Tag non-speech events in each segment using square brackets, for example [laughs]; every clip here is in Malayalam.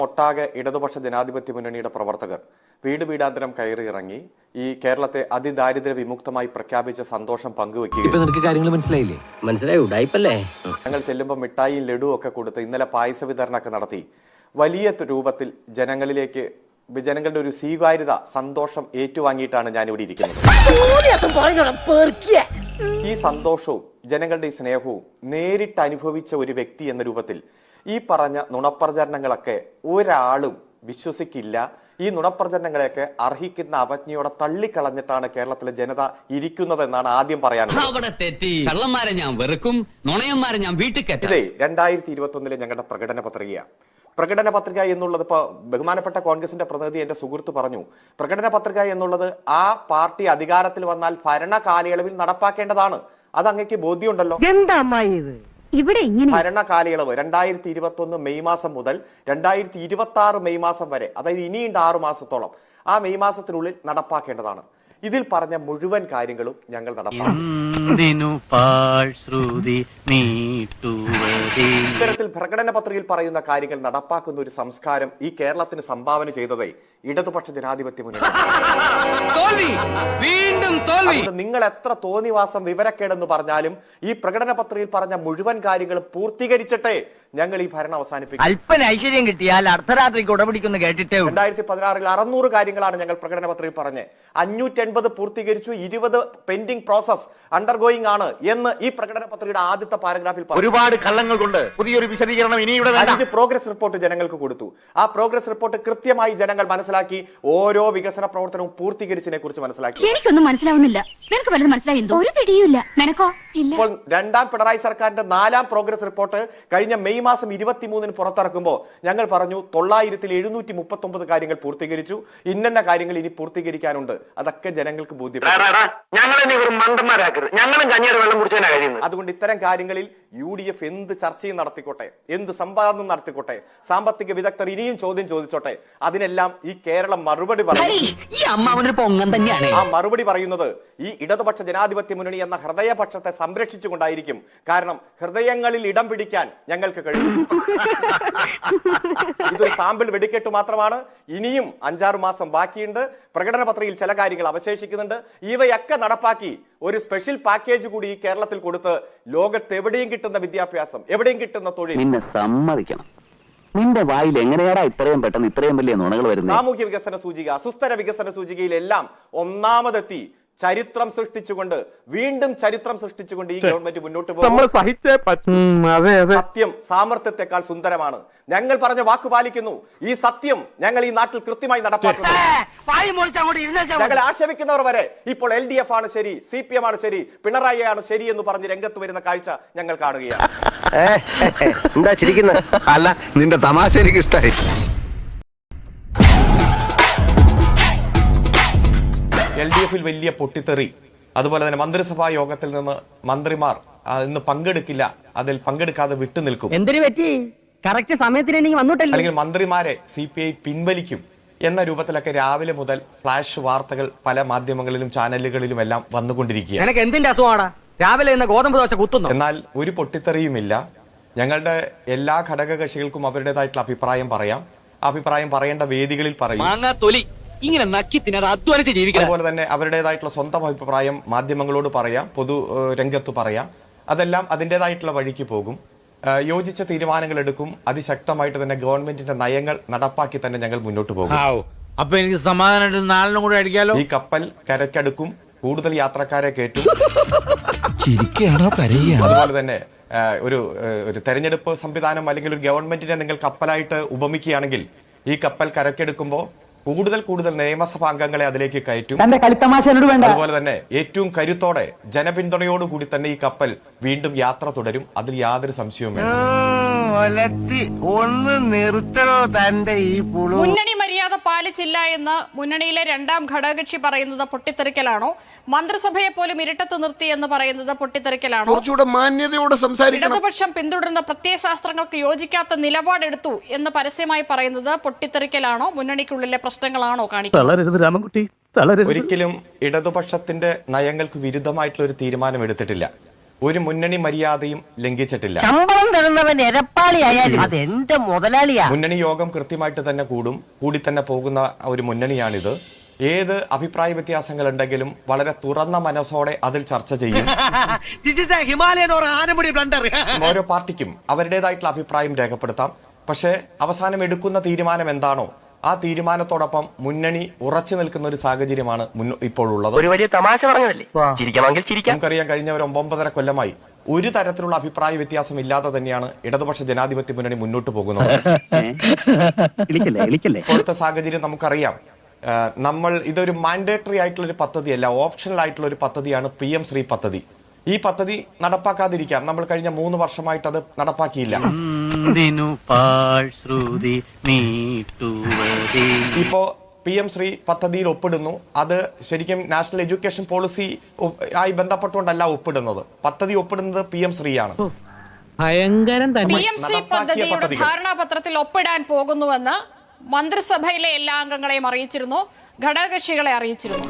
ഒട്ടാകെ ഇടതുപക്ഷ ജനാധിപത്യ മുന്നണിയുടെ പ്രവർത്തകർ വീട് വീടാന്തരം കയറിയിറങ്ങി ഈ കേരളത്തെ അതിദാരിദ്ര്യ വിമുക്തമായി പ്രഖ്യാപിച്ച സന്തോഷം പങ്കുവെക്കുകയും ഇപ്പൊ നിനക്ക് കാര്യങ്ങൾ മനസ്സിലായില്ലേ? മനസ്സിലായി ഉടായിപ്പല്ലേ ഞങ്ങൾ ചെല്ലുമ്പോൾ മിഠായിയും ലഡുവും ഒക്കെ കൊടുത്ത് ഇന്നലെ പായസ വിതരണമൊക്കെ നടത്തി. വലിയ രൂപത്തിൽ ജനങ്ങളിലേക്ക് ജനങ്ങളുടെ ഒരു സ്വീകാര്യത സന്തോഷം ഏറ്റുവാങ്ങിയിട്ടാണ് ഞാൻ ഇവിടെ ഇരിക്കുന്നത് ഈ സന്തോഷവും ജനങ്ങളുടെ ഈ സ്നേഹവും നേരിട്ട് അനുഭവിച്ച ഒരു വ്യക്തി എന്ന രൂപത്തിൽ ഈ പറഞ്ഞ നുണപ്രചരണങ്ങളൊക്കെ ഒരാളും വിശ്വസിക്കില്ല. ഈ നുണപ്രചരണങ്ങളെയൊക്കെ അർഹിക്കുന്ന അവജ്ഞയോടെ തള്ളിക്കളഞ്ഞിട്ടാണ് കേരളത്തിലെ ജനത ഇരിക്കുന്നത് എന്നാണ് ആദ്യം പറയാനുള്ളത് അവിടെ തെറ്റി. കള്ളന്മാരെ ഞാൻ വെറുക്കും നുണയന്മാരെ ഞാൻ വീട്ടിൽ ഇതേ രണ്ടായിരത്തി ഇരുപത്തി ഒന്നിലെ ഞങ്ങളുടെ പ്രകടന പത്രിക. പ്രകടന പത്രിക എന്നുള്ളത് ഇപ്പൊ ബഹുമാനപ്പെട്ട കോൺഗ്രസിന്റെ പ്രതിനിധി എന്റെ സുഹൃത്ത് പറഞ്ഞു. പ്രകടന പത്രിക എന്നുള്ളത് ആ പാർട്ടി അധികാരത്തിൽ വന്നാൽ ഭരണ കാലയളവിൽ നടപ്പാക്കേണ്ടതാണ്. അത് അങ്ങേക്ക് ബോധ്യമുണ്ടല്ലോ. എന്താ ഇവിടെ ഇങ്ങനെ ഭരണ കാലയളവ് രണ്ടായിരത്തി ഇരുപത്തി ഒന്ന് മെയ് മാസം മുതൽ രണ്ടായിരത്തി ഇരുപത്തി ആറ് മെയ് മാസം വരെ അതായത് ഇനിയുണ്ട് ആറു മാസത്തോളം ആ മെയ് മാസത്തിനുള്ളിൽ നടപ്പാക്കേണ്ടതാണ്. ഇതിൽ പറഞ്ഞ മുഴുവൻ കാര്യങ്ങളും ഞങ്ങൾ നടപ്പാക്കും. ഇത്തരത്തിൽ പ്രകടന പത്രികയിൽ പറയുന്ന കാര്യങ്ങൾ നടപ്പാക്കുന്ന ഒരു സംസ്കാരം ഈ കേരളത്തിന് സംഭാവന ചെയ്തത് ഇടതുപക്ഷ ജനാധിപത്യ മുന്നണി. നിങ്ങൾ എത്ര തോന്നിവാസം വിവരക്കേടെന്ന് പറഞ്ഞാലും ഈ പ്രകടന പത്രികയിൽ പറഞ്ഞ മുഴുവൻ കാര്യങ്ങളും പൂർത്തീകരിച്ചിട്ടേ ഞങ്ങൾ ഈ ഭരണം അവസാനിപ്പിക്കും. അല്പന ഐശ്വര്യം കിട്ടിയാൽ അർദ്ധരാത്രിക്ക് ഉടപിടിക്കുന്നു കേട്ടിട്ടേ. രണ്ടായിരത്തി പതിനാറിൽ അറുന്നൂറ് കാര്യങ്ങളാണ് ഞങ്ങൾ പ്രകടന പത്രികയിൽ പറഞ്ഞത്. അഞ്ഞൂറ്റി എൺപത് പൂർത്തീകരിച്ചു ഇരുപത് പെൻഡിംഗ് പ്രോസസ് അണ്ടർഗോയിങ് ആണ് എന്ന് ഈ പ്രകടന പത്രികയുടെ ആദ്യത്തെ പാരഗ്രാഫിൽ ഒരുപാട് കള്ളങ്ങൾ കൊണ്ട് പുതിയൊരു വിശദീകരണം ഇനി ഇവിടെ വേണ്ട. അഞ്ച് പ്രോഗ്രസ് റിപ്പോർട്ട് ജനങ്ങൾക്ക് കൊടുത്തു. ആ പ്രോഗ്രസ് റിപ്പോർട്ട് കൃത്യമായി ജനങ്ങൾ മനസ്സിലാക്കി ഓരോ വികസന പ്രവർത്തനവും പൂർത്തീകരിച്ചതിനെ കുറിച്ച് മനസ്സിലാക്കി. എനിക്കൊന്നും മനസ്സിലാവുന്നില്ല. നിനക്ക് വല്ലതും മനസ്സിലായി ഒരു പിടിയുമില്ല. നിനക്കോ? ഇല്ല. ഇപ്പോൾ രണ്ടാം പിണറായി സർക്കാരിന്റെ നാലാം പ്രോഗ്രസ് റിപ്പോർട്ട് കഴിഞ്ഞ മെയ് മാസം ഇരുപത്തിമൂന്നിന് പുറത്തിറക്കുമ്പോൾ ഞങ്ങൾ പറഞ്ഞു തൊള്ളായിരത്തിൽ എഴുന്നൂറ്റി മുപ്പത്തി ഒമ്പത് കാര്യങ്ങൾ പൂർത്തീകരിച്ചു. ഇന്നന്ന കാര്യങ്ങൾ ഇനി പൂർത്തീകരിക്കാനുണ്ട്. അതൊക്കെ ജനങ്ങൾക്ക് ബോധ്യപ്പെടും അതുകൊണ്ട് ഇത്തരം കാര്യങ്ങളിൽ യു ഡി എഫ് എന്ത് ചർച്ചയും നടത്തിക്കോട്ടെ? എന്ത് സംവാദം നടത്തിക്കോട്ടെ? സാമ്പത്തിക വിദഗ്ധർ ഇനിയും ചോദ്യം ചോദിച്ചോട്ടെ? അതിനെല്ലാം ഈ കേരളം മറുപടി പറയും. ആ മറുപടി പറയുന്നത് ഈ ഇടതുപക്ഷ ജനാധിപത്യ മുന്നണി എന്ന ഹൃദയപക്ഷത്തെ സംരക്ഷിച്ചുകൊണ്ടായിരിക്കും. കാരണം ഹൃദയങ്ങളിൽ ഇടം പിടിക്കാൻ ഞങ്ങൾക്ക് കഴിയും. ഇതൊരു സാമ്പിൾ വെടിക്കെട്ട് മാത്രമാണ്. ഇനിയും അഞ്ചാറ് മാസം ബാക്കിയുണ്ട്. പ്രകടന പത്രികയിൽ ചില കാര്യങ്ങൾ അവശേഷിക്കുന്നുണ്ട്. ഇവയൊക്കെ നടപ്പാക്കി ഒരു സ്പെഷ്യൽ പാക്കേജ് കൂടി ഈ കേരളത്തിൽ കൊടുത്ത് ലോകത്ത് എവിടെയും കിട്ടുന്ന വിദ്യാഭ്യാസം എവിടെയും കിട്ടുന്ന തൊഴിൽ? നിന്നെ സമ്മതിക്കണം. നിന്റെ വായിൽ എങ്ങനെയാടാ ഇത്രയും പെട്ടെന്ന് ഇത്രയും വലിയ നുണകൾ വരുന്നത് സാമൂഹ്യ വികസന സൂചിക സുസ്ഥിര വികസന സൂചികയിലെല്ലാം ഒന്നാമതെത്തി ചരിത്രം സൃഷ്ടിച്ചുകൊണ്ട് വീണ്ടും ചരിത്രം സൃഷ്ടിച്ചുകൊണ്ട് ഈ ഗവൺമെന്റ് മുന്നോട്ട് പോകും. സത്യം സാമർത്ഥ്യത്തെക്കാൾ സുന്ദരമാണ്. ഞങ്ങൾ പറഞ്ഞ വാക്ക് പാലിക്കുന്നു. ഈ സത്യം ഞങ്ങൾ ഈ നാട്ടിൽ കൃത്യമായി നടപ്പാക്കുന്നു. ഞങ്ങൾ ആക്ഷേപിക്കുന്നവർ വരെ ഇപ്പോൾ എൽ ഡി എഫ് ആണ് ശരി സി പി എം ആണ് ശരി പിണറായി ആണ് ശരി എന്ന് പറഞ്ഞ് രംഗത്ത് വരുന്ന കാഴ്ച ഞങ്ങൾ കാണുകയാണ്. എന്താ ചിരിക്കുന്നത് അല്ല നിന്റെ തമാശ എനിക്ക് ഇഷ്ടായി. എൽ ഡി എഫിൽ വലിയ പൊട്ടിത്തെറി. അതുപോലെ തന്നെ മന്ത്രിസഭാ യോഗത്തിൽ നിന്ന് മന്ത്രിമാർ ഇന്ന് പങ്കെടുക്കില്ല. അതിൽ പങ്കെടുക്കാതെ വിട്ടുനിൽക്കും എന്തിനു പറ്റി? കറക്റ്റ് സമയത്തിന് വന്നിട്ടില്ല? അല്ലെങ്കിൽ മന്ത്രിമാരെ സി പി ഐ പിൻവലിക്കും എന്ന രൂപത്തിലൊക്കെ രാവിലെ മുതൽ ഫ്ലാഷ് വാർത്തകൾ പല മാധ്യമങ്ങളിലും ചാനലുകളിലും എല്ലാം വന്നുകൊണ്ടിരിക്കുക എന്തിന്റെ രാവിലെ ഇന്ന് ഗോതമ്പ് ദോശ കുത്തുന്നു. എന്നാൽ ഒരു പൊട്ടിത്തെറിയുമില്ല. ഞങ്ങളുടെ എല്ലാ ഘടകകക്ഷികൾക്കും അവരുടേതായിട്ടുള്ള അഭിപ്രായം പറയാം. അഭിപ്രായം പറയേണ്ട വേദികളിൽ പറയും. ഇങ്ങനെ നക്കി തിന്നത് അധ്വാനിച്ച് ജീവിക്കണം. അതുപോലെ തന്നെ അവരുടേതായിട്ടുള്ള സ്വന്തം അഭിപ്രായം മാധ്യമങ്ങളോട് പറയാം പൊതു രംഗത്ത് പറയാം. അതെല്ലാം അതിന്റെതായിട്ടുള്ള വഴിക്ക് പോകും. യോജിച്ച തീരുമാനങ്ങൾ എടുക്കും. അതിശക്തമായിട്ട് തന്നെ ഗവൺമെന്റിന്റെ നയങ്ങൾ നടപ്പാക്കി തന്നെ ഞങ്ങൾ മുന്നോട്ട് പോകും. അപ്പൊ എനിക്ക് സമാധാനമായിട്ട് നാലിനും കൂടെ അടിക്കാലോ? ഈ കപ്പൽ കരക്കടുക്കും. കൂടുതൽ യാത്രക്കാരെ കയറ്റും. അതുപോലെ തന്നെ ഒരു ഒരു തെരഞ്ഞെടുപ്പ് സംവിധാനം അല്ലെങ്കിൽ ഒരു ഗവൺമെന്റിനെ നിങ്ങൾ കപ്പലായിട്ട് ഉപമിക്കുകയാണെങ്കിൽ ഈ കപ്പൽ കരക്കെടുക്കുമ്പോൾ കൂടുതൽ കൂടുതൽ നിയമസഭാ അംഗങ്ങളെ അതിലേക്ക് കയറ്റും. തന്റെ കളിത്തമാശ വേണ്ട. അതുപോലെ തന്നെ ഏറ്റവും കരുത്തോടെ ജനപിന്തുണയോടുകൂടി തന്നെ ഈ കപ്പൽ വീണ്ടും യാത്ര തുടരും. അതിൽ യാതൊരു സംശയവും വേണ്ട ഒന്ന് നിർത്തണോ തന്റെ ഈ പുളു? മുന്നണി മര്യാദ പാലിച്ചില്ല എന്ന് മുന്നണിയിലെ രണ്ടാം ഘടകകക്ഷി പറയുന്നത് പൊട്ടിത്തെറിക്കലാണോ? മന്ത്രിസഭയെ പോലും ഇരട്ടത്ത് നിർത്തി എന്ന് പറയുന്നത് പൊട്ടിത്തെറിക്കലാണോ? മാന്യതയോടെ സംസാരിക്കണം. ഇടതുപക്ഷം പിന്തുടരുന്ന പ്രത്യയശാസ്ത്രങ്ങൾക്ക് യോജിക്കാത്ത നിലപാടെടുത്തു എന്ന് പരസ്യമായി പറയുന്നത് പൊട്ടിത്തെറിക്കലാണോ? മുന്നണിക്കുള്ളിലെ പ്രശ്നങ്ങളാണോ കാണിക്കുന്നത്? രാമൻകുട്ടി ഒരിക്കലും ഇടതുപക്ഷത്തിന്റെ നയങ്ങൾക്ക് വിരുദ്ധമായിട്ടുള്ള ഒരു തീരുമാനം എടുത്തിട്ടില്ല. ഒരു മുന്നണി മര്യാദയും ലംഘിച്ചിട്ടില്ല. ശമ്പളം തരുന്നവൻ എരപ്പാളി ആയാലും അത് എന്റെ മുതലാളിയാ. മുന്നണി യോഗം കൃത്യമായിട്ട് തന്നെ കൂടും. കൂടി തന്നെ പോകുന്ന ഒരു മുന്നണിയാണിത്. ഏത് അഭിപ്രായ വ്യത്യാസങ്ങൾ ഉണ്ടെങ്കിലും വളരെ തുറന്ന മനസ്സോടെ അതിൽ ചർച്ച ചെയ്യും. [laughs] ഓരോ പാർട്ടിക്കും അവരുടേതായിട്ടുള്ള അഭിപ്രായം രേഖപ്പെടുത്താം. പക്ഷേ അവസാനം എടുക്കുന്ന തീരുമാനം എന്താണോ ആ തീരുമാനത്തോടൊപ്പം മുന്നണി ഉറച്ചു നിൽക്കുന്ന ഒരു സാഹചര്യമാണ് ഇപ്പോഴുള്ളത്. ഇപ്പോൾ ഉള്ളത് ഒരു വലിയ തമാശ പറഞ്ഞതല്ലേ? നമുക്കറിയാം കഴിഞ്ഞ ഒരു ഒമ്പൊമ്പതര കൊല്ലമായി ഒരു തരത്തിലുള്ള അഭിപ്രായ വ്യത്യാസം ഇല്ലാതെ തന്നെയാണ് ഇടതുപക്ഷ ജനാധിപത്യ മുന്നണി മുന്നോട്ട് പോകുന്നത്. [laughs] ഇപ്പോഴത്തെ സാഹചര്യം നമുക്കറിയാം. നമ്മൾ ഇതൊരു മാൻഡേറ്ററി ആയിട്ടുള്ള ഒരു പദ്ധതിയല്ല ഓപ്ഷണൽ ആയിട്ടുള്ള ഒരു പദ്ധതിയാണ് പി എം ശ്രീ പദ്ധതി. ഈ പദ്ധതി നടപ്പാക്കാതിരിക്കാം നമ്മൾ കഴിഞ്ഞ മൂന്ന് വർഷമായിട്ട് അത് നടപ്പാക്കിയില്ല. ഇപ്പോ പി എം ശ്രീ പദ്ധതിയിൽ ഒപ്പിടുന്നു. അത് ശരിക്കും നാഷണൽ എഡ്യൂക്കേഷൻ പോളിസി ആയി ബന്ധപ്പെട്ടുകൊണ്ടല്ല ഒപ്പിടുന്നത്. പദ്ധതി ഒപ്പിടുന്നത് പി എം ശ്രീയാണ്. ഭയങ്കരം പി എം ശ്രീ പദ്ധതിയുടെ. ധാരണാപത്രത്തിൽ ഒപ്പിടാൻ പോകുന്നുവെന്ന് മന്ത്രിസഭയിലെ എല്ലാ അംഗങ്ങളെയും അറിയിച്ചിരുന്നു. ഘടകകക്ഷികളെ അറിയിച്ചിരുന്നു.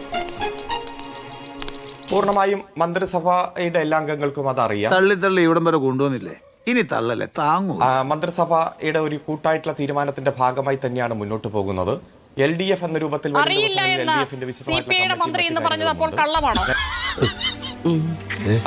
പൂർണമായും മന്ത്രിസഭയുടെ എല്ലാ അംഗങ്ങൾക്കും അത് അറിയാം. തള്ളി തള്ളി ഇവിടം വരെ കൊണ്ടുവന്നില്ലേ? ഇനി തള്ളല്ലേ? താങ്ങൂ. മന്ത്രിസഭയുടെ ഒരു കൂട്ടായിട്ടുള്ള തീരുമാനത്തിന്റെ ഭാഗമായി തന്നെയാണ് മുന്നോട്ട് പോകുന്നത്. എൽ ഡി എഫ് എന്ന രൂപത്തിൽ വരും അറിയില്ല ദിവസങ്ങളിൽ എന്ന് സി പി ഐയുടെ മന്ത്രി എന്ന് പറഞ്ഞത് അപ്പോൾ. കള്ളമാണോ?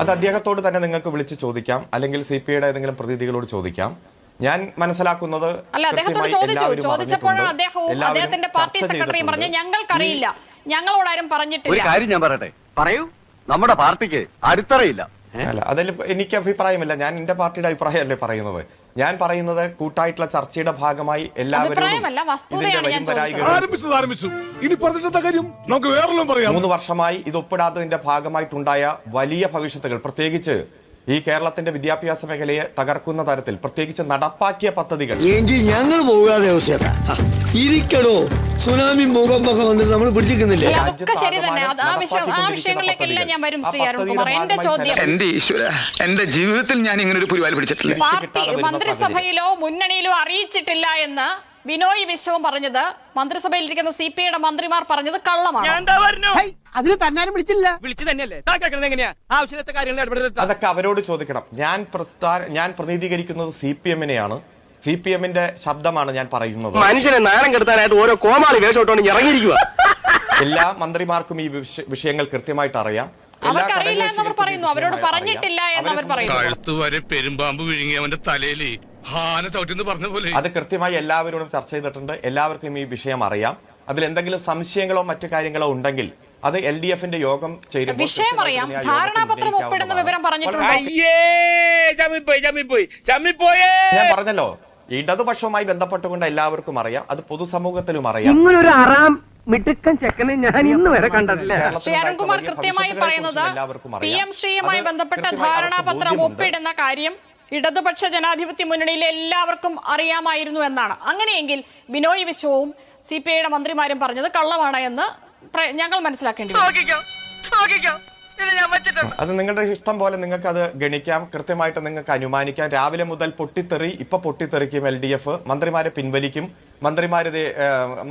അത് അദ്ദേഹത്തോട് തന്നെ നിങ്ങൾക്ക് വിളിച്ച് ചോദിക്കാം. അല്ലെങ്കിൽ സി പി ഐയുടെ ഏതെങ്കിലും പ്രതിനിധികളോട് ചോദിക്കാം. ഞാൻ മനസ്സിലാക്കുന്നത് അല്ല അദ്ദേഹത്തോട് ചോദിച്ചു. ചോദിച്ചപ്പോഴാണ്. അദ്ദേഹവും അദ്ദേഹത്തിന്റെ പാർട്ടി സെക്രട്ടറിയും പറഞ്ഞു. ഞങ്ങൾക്കറിയില്ല. ഞങ്ങളോടാരും ഒരു പറഞ്ഞിട്ടില്ല കാര്യം ഞാൻ പറയട്ടെ? പറയൂ. നമ്മുടെ പാർട്ടിക്ക് അടിത്തറയില്ല. അല്ല അതിൽ എനിക്ക് അഭിപ്രായമില്ല. ഞാൻ എന്റെ പാർട്ടിയുടെ അഭിപ്രായമല്ലേ പറയുന്നത്? ഞാൻ പറയുന്നത് കൂട്ടായിട്ടുള്ള ചർച്ചയുടെ ഭാഗമായി എല്ലാവരും അഭിപ്രായമല്ല, വസ്തുതയാണ് ഞാൻ ചോദിച്ചത്. ആരംഭിച്ചത് ആരംഭിച്ചു. ഇനി പറഞ്ഞിട്ടെന്താ നമുക്ക് വേറെല്ലാം പറയാം. മൂന്ന് വർഷമായി ഇത് ഒപ്പിടാത്തതിന്റെ ഭാഗമായിട്ടുണ്ടായ വലിയ ഭവിഷ്യത്തുകൾ പ്രത്യേകിച്ച് ഈ കേരളത്തിന്റെ വിദ്യാഭ്യാസ മേഖലയെ തകർക്കുന്ന തരത്തിൽ പ്രത്യേകിച്ച് നടപ്പാക്കിയ പദ്ധതികൾ. ഞങ്ങൾ പോകാതെ ഇരിക്കടോ. സുനാമി മുഖമൊക്കെ വന്നിട്ട് നമ്മൾ പിടിച്ചിരിക്കുന്നില്ലേ? അതൊക്കെ ശരി തന്നെ. ആ വിഷയം ആ വിഷയങ്ങളിലേക്കെല്ലാം ഞാൻ വരും ശ്രീ അരുൺകുമാർ എന്റെ ചോദ്യം എന്റെ ഈശ്വര എന്റെ ജീവിതത്തിൽ ഞാൻ ഇങ്ങനെ ഒരു പുരിവാലി പിടിച്ചിട്ടില്ല. പാർട്ടി മന്ത്രിസഭയിലോ മുന്നണിയിലോ അറിയിച്ചിട്ടില്ല എന്ന് ബിനോയ് വിശ്വം പറഞ്ഞത് മന്ത്രിസഭയിൽ ഇരിക്കുന്ന സി പി ഐയുടെ മന്ത്രിമാർ പറഞ്ഞത് കള്ളമാണ്. അതിന് തന്നാലും വിളിച്ചില്ല. വിളിച്ചു തന്നെയല്ലേ? എങ്ങനെയാ? ആവശ്യത്തെ കാര്യങ്ങൾ അതൊക്കെ അവരോട് ചോദിക്കണം. ഞാൻ പ്രസ്ഥാന ഞാൻ പ്രതിനിധീകരിക്കുന്നത് സി പി എമ്മിനെയാണ്. സി പി എമ്മിന്റെ ശബ്ദമാണ് ഞാൻ പറയുന്നത്. മനുഷ്യനെ നാണം കെടുത്താനായിട്ട് ഓരോ കോമാളി വേഷോട്ടോണ്ട് ഇറങ്ങിയിരിക്കുക എല്ലാ മന്ത്രിമാർക്കും ഈ വിഷയങ്ങൾ കൃത്യമായിട്ട് അറിയാം. അവർക്കറിയില്ല എന്നവർ പറയുന്നു. അവരോട് പറഞ്ഞിട്ടില്ല അറിയാം. എന്ന് അവർ പറയുന്നു. കഴുത്ത് വരെ പെരുമ്പാമ്പ് വിഴുങ്ങി അവന്റെ തലയിൽ ഹാന ചവിട്ടിന്ന് പറഞ്ഞ പോലെ. അത് കൃത്യമായി എല്ലാവരോടും ചർച്ച ചെയ്തിട്ടുണ്ട്. എല്ലാവർക്കും ഈ വിഷയം അറിയാം. അതിൽ എന്തെങ്കിലും സംശയങ്ങളോ മറ്റു കാര്യങ്ങളോ ഉണ്ടെങ്കിൽ അത് എൽ ഡി എഫിന്റെ യോഗം ചേരുമ്പോൾ വിഷയം അറിയാം. ധാരണാപത്രം ഒപ്പിടുന്ന വിവരം. പറഞ്ഞിട്ടുണ്ട്. ഞാൻ പറഞ്ഞല്ലോ ഇടതുപക്ഷവുമായി ബന്ധപ്പെട്ടുകൊണ്ട് എല്ലാവർക്കും അറിയാം അത് പൊതുസമൂഹത്തിലും അറിയാം. ഇങ്ങനൊരു അറാം മിടുക്കൻ ചെക്കനെ ഞാൻ ഇന്ന് വരെ കണ്ടിട്ടില്ല. ശ്രീ അരുൺകുമാർ കൃത്യമായി പറയുന്നത് പി എം ശ്രീയുമായി ബന്ധപ്പെട്ട ധാരണാപത്രം ഒപ്പിടുന്ന കാര്യം ഇടതുപക്ഷ ജനാധിപത്യ മുന്നണിയിലെ എല്ലാവർക്കും അറിയാമായിരുന്നു എന്നാണ്. അങ്ങനെയെങ്കിൽ ബിനോയ് വിശ്വവും സി പി ഐയുടെ മന്ത്രിമാരും പറഞ്ഞത് കള്ളമാണ് എന്ന് ഞങ്ങൾ മനസ്സിലാക്കേണ്ടി വരും. അത് നിങ്ങളുടെ ഇഷ്ടം പോലെ നിങ്ങൾക്ക് അത് ഗണിക്കാം. കൃത്യമായിട്ട് നിങ്ങൾക്ക് അനുമാനിക്കാം. രാവിലെ മുതൽ പൊട്ടിത്തെറി ഇപ്പൊ പൊട്ടിത്തെറിക്കും എൽ ഡി എഫ്. മന്ത്രിമാരെ പിൻവലിക്കും. മന്ത്രിമാരെ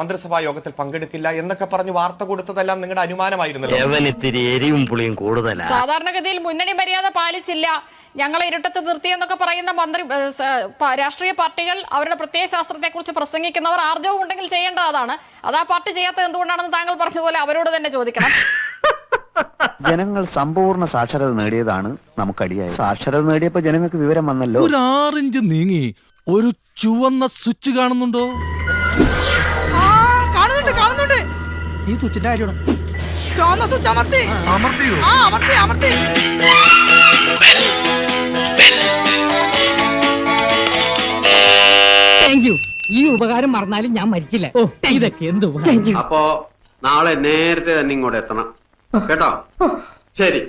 മന്ത്രിസഭാ യോഗത്തിൽ പങ്കെടുക്കില്ല എന്നൊക്കെ പറഞ്ഞ് വാർത്ത കൊടുത്തതെല്ലാം നിങ്ങളുടെ അനുമാനമായിരുന്നല്ലോ. ഇത്തിരി എരിവും പുളിയും കൂടുതലാ? സാധാരണഗതിയിൽ മുന്നണി മര്യാദ പാലിച്ചില്ല. ഞങ്ങളെ ഇരുട്ടത്ത് നിർത്തിയെന്നൊക്കെ പറയുന്ന മന്ത്രി രാഷ്ട്രീയ പാർട്ടികൾ അവരുടെ പ്രത്യയ ശാസ്ത്രത്തെക്കുറിച്ച് പ്രസംഗിക്കുന്നവർ ആർജവം ഉണ്ടെങ്കിൽ ചെയ്യേണ്ടതാണ് അതാ അത് ആ പാർട്ടി ചെയ്യാത്തത് എന്തുകൊണ്ടാണെന്ന് താങ്കൾ പറഞ്ഞതുപോലെ അവരോട് തന്നെ ചോദിക്കണം. ജനങ്ങൾ സമ്പൂർണ സാക്ഷരത നേടിയതാണ് നമുക്കടിയായത്. സാക്ഷരത നേടിയപ്പോ ജനങ്ങൾക്ക് വിവരം വന്നല്ലോ. ഒരു ആറിഞ്ച് നീങ്ങി ഒരു ചുവന്ന സ്വിച്ച് കാണുന്നുണ്ടോ? കാണുന്നുണ്ട് കാണുന്നുണ്ട്. ഈ സ്വിച്ചിന്റെ കാര്യമാണ്. ചുവന്ന സ്വിച്ച് അമർത്തി. അമർത്തിയോ? ആ അമർത്തി അമർത്തി. താങ്ക് യു ഈ ഉപകാരം മറന്നാലും ഞാൻ മരിക്കില്ല. ഓ ഇതൊക്കെ എന്ത് അപ്പോ നാളെ നേരത്തെ തന്നെ ഇങ്ങോട്ട് എത്തണം. കേട്ടോ? ശരി.